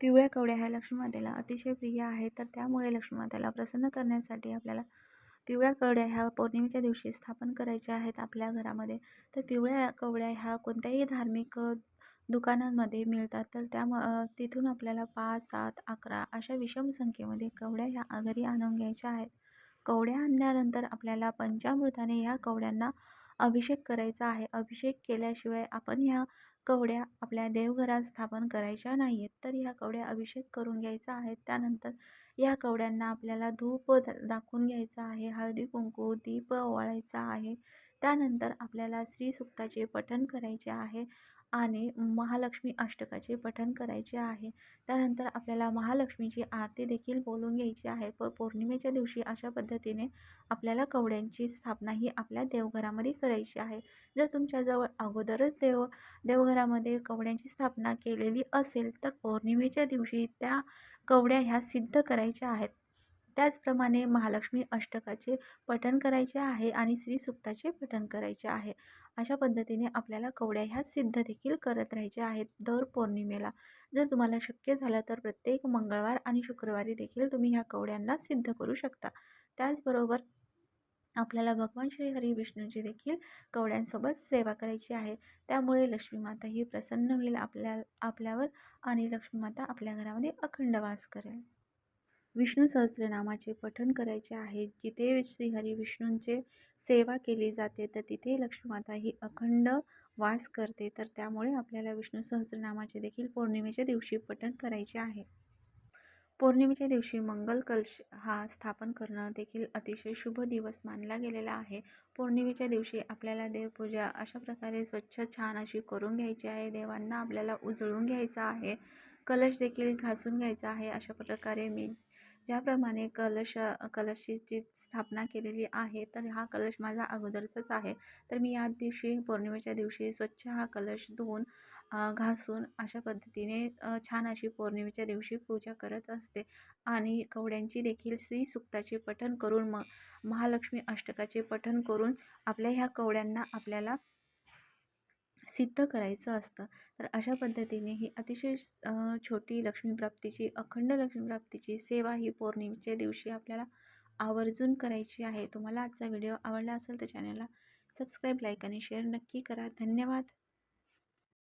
पिवळ्या कवड्या ह्या लक्ष्मीमातेला अतिशय प्रिय आहेत तर त्यामुळे लक्ष्मीमातेला प्रसन्न करण्यासाठी आपल्याला पिवळ्या कवड्या ह्या पौर्णिमेच्या दिवशी स्थापन करायच्या आहेत आपल्या घरामध्ये. तर पिवळ्या कवड्या ह्या कोणत्याही धार्मिक दुकानांमध्ये मिळतात. तर त्या म- तिथून आपल्याला पाच सात अकरा अशा विषम संख्येमध्ये कवड्या ह्या घरी आणून घ्यायच्या आहेत. कवड्या आणल्यानंतर आपल्याला पंचामृताने ह्या कवड्यांना अभिषेक करायचा आहे. अभिषेक केल्याशिवाय आपण ह्या कवड्या आपल्या देवघरात स्थापन करायच्या नाही आहेत तर ह्या कवड्या अभिषेक करून घ्यायचा आहे. त्यानंतर या कवड्यांना आपल्याला धूप द दाखवून घ्यायचा आहे. हळदी कुंकू दीप ओवाळायचा आहे. त्यानंतर आपल्याला श्रीसुक्ताचे पठण करायचे आहे आणि महालक्ष्मी अष्टकाचे पठण करायचे आहे. त्यानंतर आपल्याला महालक्ष्मीची आरती देखील बोलून घ्यायची आहे. प पौर्णिमेच्या दिवशी अशा पद्धतीने आपल्याला कवड्यांची स्थापना ही आपल्या देवघरामध्ये कर करायची आहे. जर तुमच्याजवळ अगोदरच देव देवघरामध्ये कवड्यांची स्थापना केलेली असेल तर पौर्णिमेच्या दिवशी त्या कवड्या ह्या सिद्ध करायच्या आहेत. त्याचप्रमाणे महालक्ष्मी अष्टकाचे पठण करायचे आहे आणि श्री सुक्ताचे पठण करायचे आहे. अशा पद्धतीने आपल्याला कवड्या ह्या सिद्ध देखील करत राहायच्या आहेत दर पौर्णिमेला. जर तुम्हाला शक्य झालं तर प्रत्येक मंगळवार आणि शुक्रवारी देखील तुम्ही ह्या कवड्यांना सिद्ध करू शकता. त्याचबरोबर आपल्याला भगवान श्री हरी विष्णूची देखील कवड्यांसोबत सेवा करायची आहे. त्यामुळे लक्ष्मीमाता ही प्रसन्न होईल आपल्या आपल्यावर आणि लक्ष्मीमाता आपल्या घरामध्ये अखंड वास करेल. विष्णू सहस्रनामाचे पठण करायचे आहे. जिथे श्रीहरी विष्णूंचे सेवा केली जाते तर तिथे लक्ष्मीमाता ही अखंड वास करते. तर त्यामुळे आपल्याला विष्णू सहस्रनामाचे देखील पौर्णिमेच्या दिवशी पठण करायचे आहे. पौर्णिमेच्या दिवशी मंगल कलश हा स्थापन करणं देखील अतिशय शुभ दिवस मानला गेलेला आहे. पौर्णिमेच्या दिवशी आपल्याला देवपूजा अशा प्रकारे स्वच्छ छान अशी करून घ्यायची आहे. देवांना आपल्याला उजळून घ्यायचा आहे. कलश देखील घासून घ्यायचा आहे. अशा प्रकारे मी ज्याप्रमाणे कलश कलशीची स्थापना केलेली आहे तर हा कलश माझा अगोदरचाच आहे. तर मी या दिवशी पौर्णिमेच्या दिवशी स्वच्छ हा कलश धुवून घासून अशा पद्धतीने छान अशी पौर्णिमेच्या दिवशी पूजा करत असते. आणि कवड्यांची देखील श्रीसुक्ताचे पठण करून म महालक्ष्मी अष्टकाचे पठण करून आपल्या ह्या कवड्यांना आपल्याला सिद्ध करायचं असतं. तर अशा पद्धतीने ही अतिशय छोटी लक्ष्मीप्राप्तीची अखंड लक्ष्मीप्राप्तीची सेवा ही पौर्णिमेच्या दिवशी आपल्याला आवर्जून करायची आहे. तुम्हाला आजचा व्हिडिओ आवडला असेल तर चॅनलला सबस्क्राईब लाईक आणि शेअर नक्की करा. धन्यवाद.